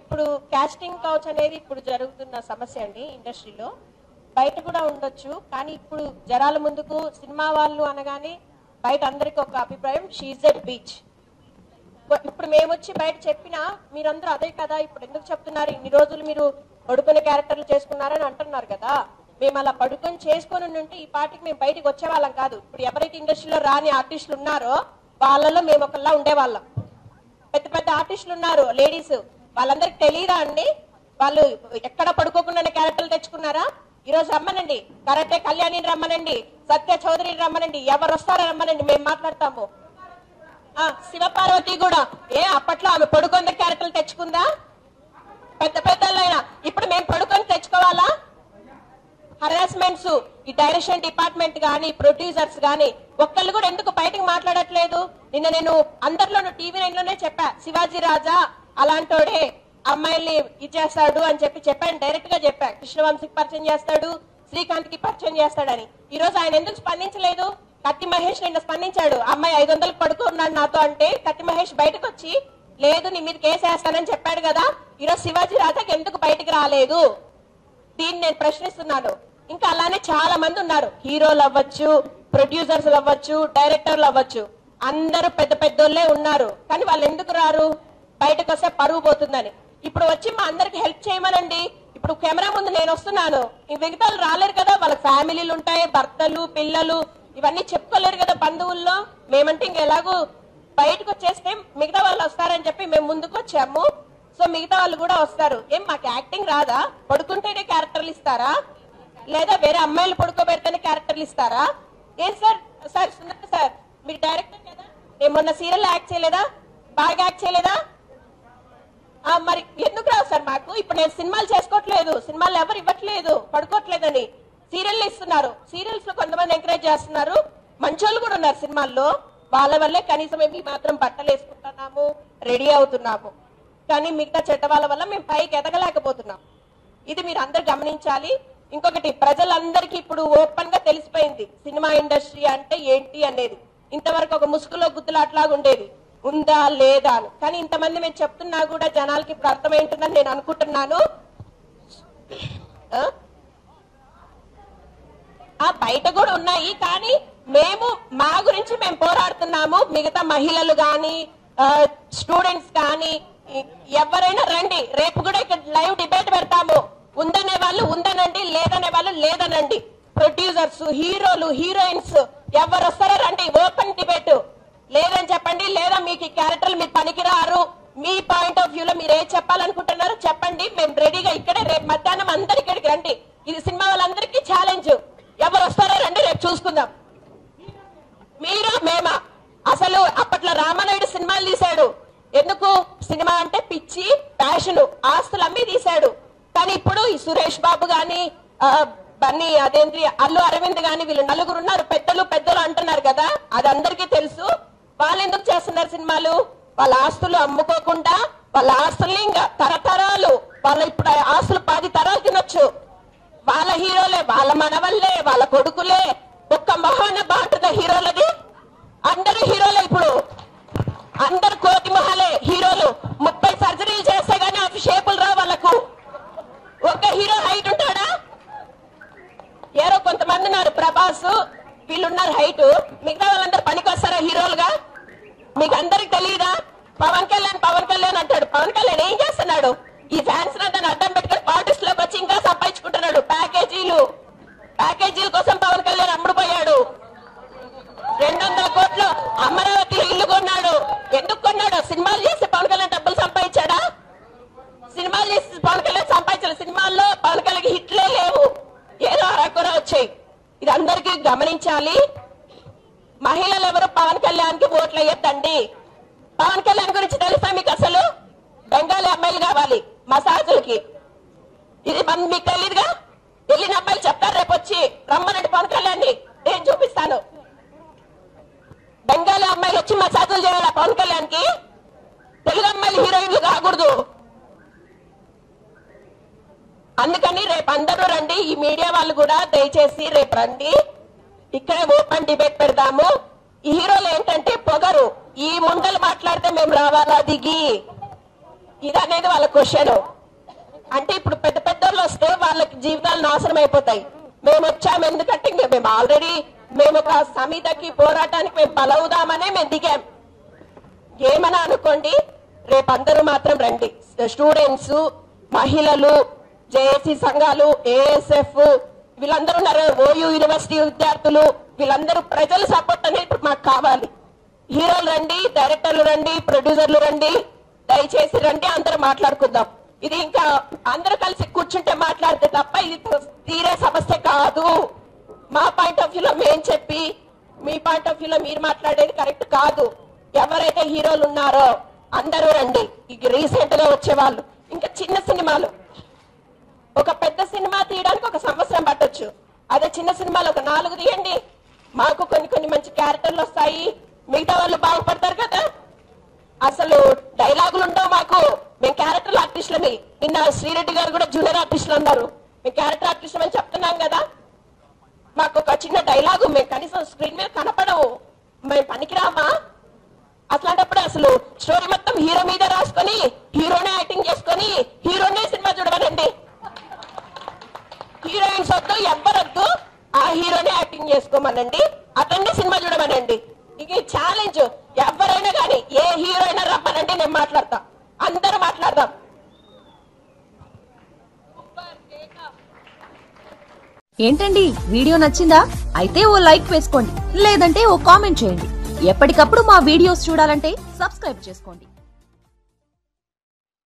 ఇప్పుడు casting couch అనేది ఇప్పుడు జరుగుతున్న సమస్య అండి ఇండస్ట్రీలో. బయట కూడా ఉండొచ్చు కానీ ఇప్పుడు జరాల ముందుకు సినిమా వాళ్ళు అనగానే బయట అందరికి ఒక అభిప్రాయం షీజ్ ఎట్ బీచ్ ఇప్పుడు మేము వచ్చి బయట చెప్పినా మీరందరూ అదే కదా ఇప్పుడు ఎందుకు చెప్తున్నారు? ఇన్ని రోజులు మీరు పడుకునే క్యారెక్టర్లు చేసుకున్నారని అంటున్నారు కదా. మేము అలా పడుకొని చేసుకొని ఉంటే ఈ పాటికి మేము బయటికి వచ్చేవాళ్ళం కాదు. ఇప్పుడు ఎవరైతే ఇండస్ట్రీలో రాని ఆర్టిస్టులు ఉన్నారో వాళ్ళలో మేము ఒకలా ఉండేవాళ్ళం. పెద్ద పెద్ద ఆర్టిస్టులు ఉన్నారు లేడీస్. వాళ్ళందరికి తెలియదా అండి? వాళ్ళు ఎక్కడ పడుకోకుండా క్యారెక్టర్లు తెచ్చుకున్నారా? ఈరోజు రమ్మనండి. కరెక్టే కళ్యాణిని రమ్మనండి. సత్య చౌదరిని రమ్మనండి. ఎవరు వస్తారో రమ్మనండి. మేము మాట్లాడతాము. ఆ శివపార్వతి కూడా. ఏ అప్పట్లో ఆమె పడుకుంద క్యారెక్టర్లు తెచ్చుకుందా? పెద్ద పెద్దలైనా ఇప్పుడు మేము పడుకొని తెచ్చుకోవాలా? హరాస్మెంట్స్ ఈ డైరెక్షన్ డిపార్ట్మెంట్ గానీ ప్రొడ్యూసర్స్ గానీ ఒక్కళ్ళు కూడా ఎందుకు బయటకు మాట్లాడట్లేదు? నిన్న నేను అందరిలోనూ టీవీ నైన్లోనే చెప్పా శివాజీ రాజా అలాంటోడే అమ్మాయిల్ని ఇచ్చేస్తాడు అని చెప్పి చెప్పాను డైరెక్ట్గా చెప్పా. కృష్ణవంశీకి పరిచయం చేస్తాడు శ్రీకాంత్కి పరిచయం చేస్తాడని. ఈ రోజు ఆయన ఎందుకు స్పందించలేదు? కత్తి మహేష్ నిన్న స్పందించాడు అమ్మాయి ఐదు వందలకు పడుకున్నాడు నాతో అంటే కత్తి మహేష్ బయటకు వచ్చి లేదు నీ మీద కేసేస్తానని చెప్పాడు కదా ఈరోజు శివాజీ రాజాకి ఎందుకు బయటికి రాలేదు? దీన్ని నేను ప్రశ్నిస్తున్నాను. ఇంకా అలానే చాలా మంది ఉన్నారు. హీరోలు అవ్వచ్చు ప్రొడ్యూసర్స్ అవ్వచ్చు డైరెక్టర్లు అవ్వచ్చు. అందరూ పెద్ద పెద్దోళ్ళే ఉన్నారు. కానీ వాళ్ళు ఎందుకు రారు? బయటకు వస్తే పరువు పోతుందని. ఇప్పుడు వచ్చి మా అందరికి హెల్ప్ చేయమనండి. ఇప్పుడు కెమెరా ముందు నేను వస్తున్నాను. ఈ మిగతా వాళ్ళు రాలేరు కదా. వాళ్ళ ఫ్యామిలీలు ఉంటాయి భర్తలు పిల్లలు ఇవన్నీ చెప్పుకోలేరు కదా బంధువుల్లో. మేమంటే ఇంక ఎలాగూ బయటకు వచ్చేస్తే మిగతా వాళ్ళు వస్తారని చెప్పి మేము ముందుకు వచ్చాము. సో మిగతా వాళ్ళు కూడా వస్తారు. ఏం మాకు యాక్టింగ్ రాదా? పడుకుంటేనే క్యారెక్టర్లు ఇస్తారా? లేదా వేరే అమ్మాయిలు పడుకోబెడతానే క్యారెక్టర్లు ఇస్తారా? ఏం సార్? సార్ సార్ మీరు డైరెక్టర్ కదా? నేను మొన్న సీరియల్ యాక్ట్ చేయలేదా? బాగా యాక్ట్ చేయలేదా? మరి ఎందుకు రావు సార్ మాకు? ఇప్పుడు నేను సినిమాలు చేసుకోవట్లేదు. సినిమాలు ఎవరు ఇవ్వట్లేదు. పడుకోవట్లేదని సీరియల్ ఇస్తున్నారు. సీరియల్స్లో కొంతమంది ఎంకరేజ్ చేస్తున్నారు. మంచోళ్ళు కూడా ఉన్నారు సినిమాల్లో. వాళ్ళ వల్లే కనీసం మేము మాత్రం బట్టలు వేసుకుంటున్నాము రెడీ అవుతున్నాము. కానీ మిగతా చెడ్డ వాళ్ళ వల్ల మేము పైకి ఎదగలేకపోతున్నాం. ఇది మీరు అందరు గమనించాలి. ఇంకొకటి ప్రజలందరికీ ఇప్పుడు ఓపెన్గా తెలిసిపోయింది సినిమా ఇండస్ట్రీ అంటే ఏంటి అనేది. ఇంతవరకు ఒక ముసుగులో గుద్దులాట్లాగా ఉండేది ఉందా లేదా అని. కానీ ఇంతమంది మేము చెప్తున్నా కూడా జనాలకి ఇప్పుడు అర్థమైంటుందని నేను అనుకుంటున్నాను. ఆ? బయట కూడా ఉన్నాయి కానీ మేము మా గురించి మేము పోరాడుతున్నాము. మిగతా మహిళలు గాని స్టూడెంట్స్ కానీ ఎవరైనా రండి రేపు కూడా ఇక్కడ లైవ్ డిబేట్ పెడతాము. ఉందనే వాళ్ళు ఉందనండి లేదనే వాళ్ళు లేదనండి. ప్రొడ్యూసర్స్ హీరోలు హీరోయిన్స్ ఎవరు వస్తారో రండి ఓపెన్ డిబేట్. లేదని చెప్పండి లేదా మీకు ఈ క్యారెక్టర్లు మీరు పనికిరారు. మీ పాయింట్ ఆఫ్ వ్యూలో మీరు ఏం చెప్పాలనుకుంటున్నారో చెప్పండి. మేము రెడీగా ఇక్కడే రేపు మధ్యాహ్నం అందరు ఇక్కడికి రండి. ఇది సినిమా వాళ్ళందరికీ ఛాలెంజ్ ఎవరు వస్తారో రండి రేపు చూసుకుందాం. మీరు మేమా? అసలు అప్పట్లో రామానాయుడు సినిమాలు తీశాడు. ఎందుకు? సినిమా అంటే పిచ్చి ప్యాషన్ ఆస్తులు అమ్మి తీశాడు. కానీ ఇప్పుడు ఈ సురేష్ బాబు గాని బన్నీ అదేంద్రి అల్లు అరవింద్ గాని వీళ్ళు నలుగురు ఉన్నారు పెద్దలు పెద్దలు అంటున్నారు కదా. అది అందరికీ తెలుసు. వాళ్ళు ఎందుకు చేస్తున్నారు సినిమాలు? వాళ్ళ ఆస్తులు అమ్ముకోకుండా వాళ్ళ ఆస్తుల్ని ఇంకా తరతరాలు వాళ్ళ ఇప్పుడు ఆస్తులు పది తరాలు తినొచ్చు. వాళ్ళ హీరోలే వాళ్ళ మనవల్లే వాళ్ళ కొడుకులే. ఒక్క మొహాన బాగుంటుందా హీరోలది. అందరు హీరోలే ఇప్పుడు. అందరు కోటి మొహాలే హీరోలు. ముప్పై సర్జరీలు చేస్తే గానీ అవి షేపులు రా వాళ్ళకు ఒక్క హీరో హైట్ ఉంటాడా ఏరో కొంతమంది ఉన్నారు వీళ్ళున్నారు హైట్ మిగతా వాళ్ళందరూ పనికి వస్తారా హీరోలుగా? మీకు అందరికి తెలియదా పవన్ కళ్యాణ్ పవన్ కళ్యాణ్ అంటాడు. పవన్ కళ్యాణ్ ఏం చేస్తున్నాడు? ఈ ఫ్యాన్స్ దాన్ని అడ్డం పెట్టుకుని పార్టీస్లోకి వచ్చి ఇంకా సంపాదించుకుంటున్నాడు. ప్యాకేజీలు. ప్యాకేజీల కోసం పవన్ కళ్యాణ్ అమ్ముడుపోయాడు. రెండు వందల కోట్లు అమరావతి ఇల్లు కొన్నాడు ఎందుకు కొన్నాడు సినిమాలు చేసి పవన్ కళ్యాణ్ డబ్బులు సంపాదించాడా సినిమాలు చేసి పవన్ కళ్యాణ్ సంపాదించాడు సినిమాల్లో పవన్ కళ్యాణ్ హిట్లే లేవు ఏదో అరకొర వచ్చాయి ఇది అందరికీ గమనించాలి. మహిళలు ఎవరు పవన్ కళ్యాణ్కి ఓట్లు వేయొద్దండి పవన్ కళ్యాణ్ గురించి తెలుసా మీకు అసలు? బెంగాలీ అమ్మాయిలు కావాలి మసాజులకి. ఇది మీకు తెలియదుగా వెళ్ళిన అమ్మాయిలు చెప్తారు రేపు వచ్చి రమ్మనండి పవన్ కళ్యాణ్ నేను చూపిస్తాను. బెంగాలీ అమ్మాయిలు వచ్చి మసాజులు చేయాలా పవన్ కళ్యాణ్కి తెలుగు అమ్మాయిలు హీరోయిన్లు కాకూడదు. అందుకని రేపు అందరూ రండి ఈ మీడియా వాళ్ళు కూడా దయచేసి రేపు రండి. ఇక్కడ ఓపెన్ డిబేట్ పెడదాము. ఈ హీరోలు ఏంటంటే పొగరు. ఈ ముందలు మాట్లాడితే మేము రావాలా దిగి? ఇది అనేది వాళ్ళ క్వశ్చన్. అంటే ఇప్పుడు పెద్ద పెద్ద వాళ్ళు వస్తే వాళ్ళకి జీవితాలు నాశనం అయిపోతాయి. మేము వచ్చాము ఎందుకంటే మేము ఆల్రెడీ మేము ఒక సమితకి పోరాటానికి మేము బలవుదామనే మేము దిగాం. ఏమని అనుకోండి రేపు అందరూ మాత్రం రండి. స్టూడెంట్స్ మహిళలు జేఏసీ సంఘాలు ఏఎస్ఎఫ్ వీళ్ళందరూ ఉన్నారు. ఓయూ యూనివర్సిటీ విద్యార్థులు వీళ్ళందరూ ప్రజల సపోర్ట్ అనేది మాకు కావాలి. హీరోలు రండి డైరెక్టర్లు రండి ప్రొడ్యూసర్లు రండి దయచేసి రండి అందరూ మాట్లాడుకుందాం. ఇది ఇంకా అందరూ కలిసి కూర్చుంటే మాట్లాడితే తప్ప ఇది తీరే సమస్య కాదు. మా పాయింట్ ఆఫ్ వ్యూలో మేం చెప్పి మీ పాయింట్ ఆఫ్ వ్యూలో మీరు మాట్లాడేది కరెక్ట్ కాదు. ఎవరైతే హీరోలు ఉన్నారో అందరూ రండి. ఇక రీసెంట్గా వచ్చేవాళ్ళు. ఇంకా చిన్న సినిమాలు. ఒక పెద్ద సినిమా తీయడానికి ఒక సంవత్సరం పట్టొచ్చు. అదే చిన్న సినిమాలు ఒక నాలుగు తీయండి. మాకు కొన్ని కొన్ని మంచి క్యారెక్టర్లు వస్తాయి. మిగతా వాళ్ళు బాగుపడతారు కదా. అసలు డైలాగులు ఉండవు మాకు. మేము క్యారెక్టర్ ఆర్టిస్టులని నిన్న శ్రీరెడ్డి గారు కూడా జూనియర్ ఆర్టిస్టులు అన్నారు. మేము క్యారెక్టర్ ఆర్టిస్ట్ అని చెప్తున్నాం కదా. మాకు ఒక చిన్న డైలాగు మేము కనీసం స్క్రీన్ మీద కనపడవు. మేము పనికిరామా? అట్లాంటప్పుడు అసలు స్టోరీ మొత్తం హీరో మీద రాసుకొని హీరోనే యాక్టింగ్ చేసుకొని హీరోనే సినిమా చూడమనండి. హీరోయిన్స్ వద్దు ఎవ్వరొద్దు. ఆ హీరోనే యాక్టింగ్ చేసుకోమనండి. అతన్ని సినిమా చూడమనండి. ఇది ఛాలెంజ్. ఎవరైనా కానీ ఏ హీరో అయినా రమ్మనండి నేను మాట్లాడతా. అందరూ మాట్లాడదాం. ఏంటండి వీడియో నచ్చిందా? అయితే ఓ లైక్ వేసుకోండి లేదంటే ఓ కామెంట్ చేయండి. ఎప్పటికప్పుడు మా వీడియోస్ చూడాలంటే సబ్స్క్రైబ్ చేసుకోండి.